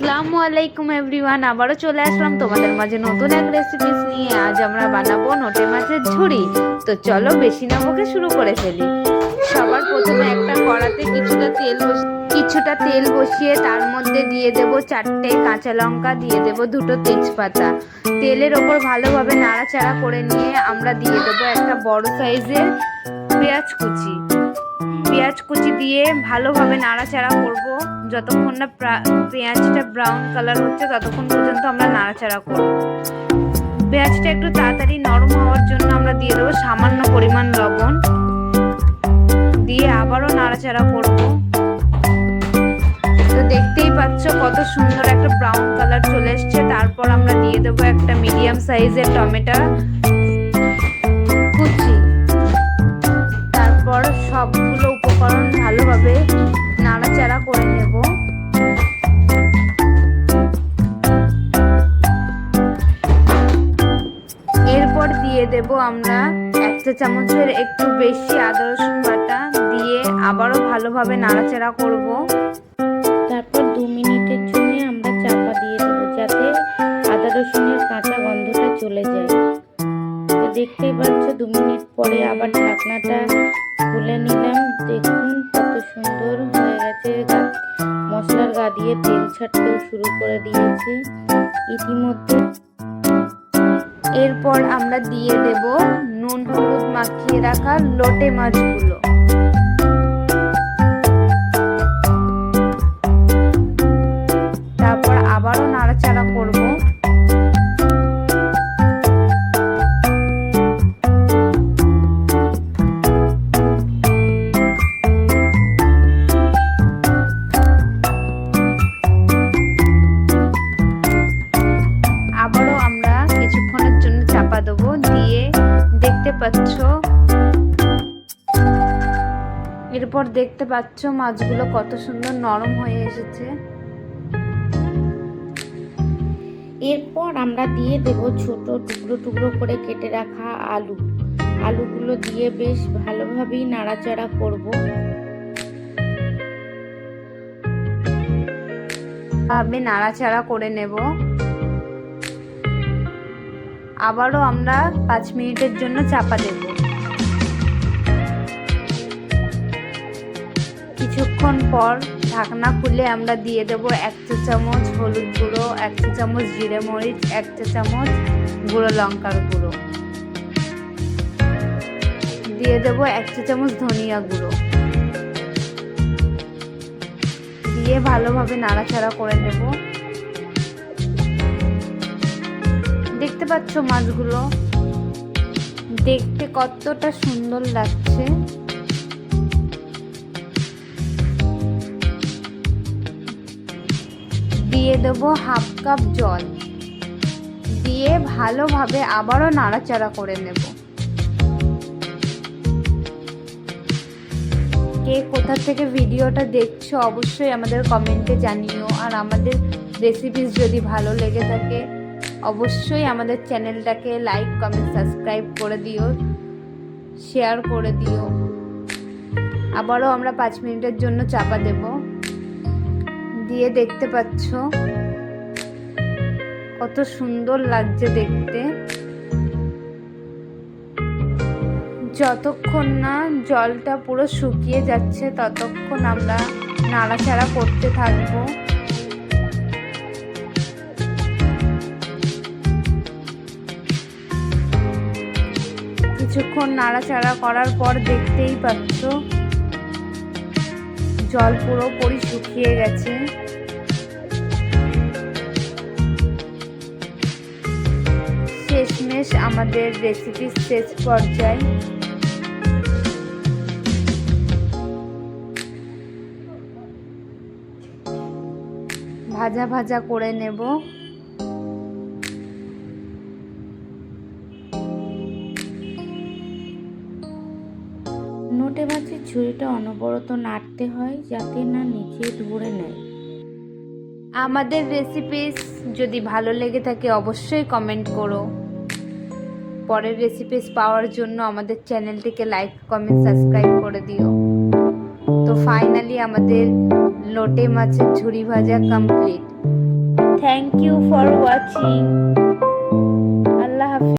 আসসালামু আলাইকুম এভরিওয়ান, আবারও চলে আসলাম তোমাদের মাঝে নতুন এক রেসিপিস নিয়ে। আজ আমরা বানাবো নোটে মাছের ঝুড়ি। তো চলো বেশি না বকে শুরু করে ফেলি। সবার প্রথমে একটা কড়াতে কিছুটা তেল কিছুটা তেল বসিয়ে তার মধ্যে দিয়ে দেব চারটে কাঁচা লঙ্কা, দিয়ে দেব দুটো তেজপাতা। তেলের ওপর ভালোভাবে নাড়াচাড়া করে নিয়ে আমরা দিয়ে দেবো একটা বড় সাইজের পেঁয়াজ কুচি। পেঁয়াজ কুচি দিয়ে ভালোভাবে নাড়াচাড়া করব। যতক্ষণ না পেঁয়াজটা ব্রাউন কালার হচ্ছে, ততক্ষণ পর্যন্ত আমরা নাড়াচাড়া করব। পেঁয়াজটা একটু তাড়াতাড়ি নরম হওয়ার জন্য আমরা দিয়ে দেবো সামান্য পরিমাণ লবণ। দিয়ে আবারও নাড়াচাড়া করব। তো দেখতেই পাচ্ছ কত সুন্দর একটা ব্রাউন কালার চলে এসছে। তারপর আমরা দিয়ে দেবো একটা মিডিয়াম সাইজের টমেটো। দিয়ে দেব আমরা এক চা চামচের একটু বেশি আদা রসুন বাটা দিয়ে আবারও ভালোভাবে নাড়াচাড়া করব। তারপর দু মিনিটের জন্য আমরা চাপা দিয়ে দেবো যাতে আদা রসুনের কাঁচা গন্ধটা চলে যায়। তো দেখতেই পাচ্ছ, দু মিনিট পরে আবার ঢাকনাটা খুলে নিলাম। দেখুন কত সুন্দর হয়ে গেছে। মশলার গা দিয়ে তেল ছাড়তেও শুরু করে দিয়েছে। ইতিমধ্যে এরপর আমরা দিয়ে দেব নুন হলুদ মাখিয়ে রাখা লোটে মাছগুলো। তারপর আবারও নাড়াচাড়া করব। দেখতে পাচ্ছ? এরপর দেখতে পাচ্ছ মাছগুলো কত সুন্দর নরম হয়ে এসেছে। এরপর আমরা দিয়ে দেব ছোট টুকরো টুকরো করে কেটে রাখা আলু। আলুগুলো দিয়ে বেশ ভালোভাবেই নাড়াচাড়া করব। ভাবে নাড়াচাড়া করে নেব। আবারও আমরা পাঁচ মিনিটের জন্য চাপা দেব। কিছুক্ষণ পর ঢাকনা খুলে আমরা দিয়ে দেব এক চা চামচ হলুদ গুঁড়ো, এক চা চামচ জিরে মরিচ, এক চা চামচ গুঁড়ো লঙ্কার গুঁড়ো। দিয়ে দেব এক চা চামচ ধনিয়া গুঁড়ো। দিয়ে ভালোভাবে নাড়াচাড়া করে নেব। পাচ্ছ মাছগুলো? দেখতে কতটা সুন্দর লাগছে। দিয়ে দেবো হাফ কাপ জল। দিয়ে ভালোভাবে আবারও নাড়াচাড়া করে নেব। কে কোথা থেকে ভিডিওটা দেখছ অবশ্যই আমাদের কমেন্টে জানিও। আর আমাদের রেসিপিস যদি ভালো লেগে থাকে অবশ্যই আমাদের চ্যানেলটাকে লাইক কমেন্ট সাবস্ক্রাইব করে দিও শেয়ার করে দিও। আবারও আমরা পাঁচ মিনিটের জন্য চাপা দেব। দিয়ে দেখতে পাচ্ছ কত সুন্দর লাগছে দেখতে। যতক্ষণ না জলটা পুরো শুকিয়ে যাচ্ছে, ততক্ষণ আমরা নাড়াচাড়া করতে থাকব। কিছুক্ষণ নাড়াচাড়া করার পর দেখতেই পাচ্ছ, জল পুরোপুরি শুকিয়ে গেছে। শেষমেশ আমাদের রেসিপির শেষ পর্যায়ে। ভাজা ভাজা করে নেব। নোটে মাছের ঝুড়িটা অনবরত নাড়তে হয় যাতে না নিচে ধরে নেয়। আমাদের রেসিপিস যদি ভালো লেগে থাকে অবশ্যই কমেন্ট করো। পরের রেসিপিস পাওয়ার জন্য আমাদের চ্যানেলটিকে লাইক কমেন্ট সাবস্ক্রাইব করে দিও। তো ফাইনালি আমাদের লোটে মাছের ঝুড়ি ভাজা complete thank you for watching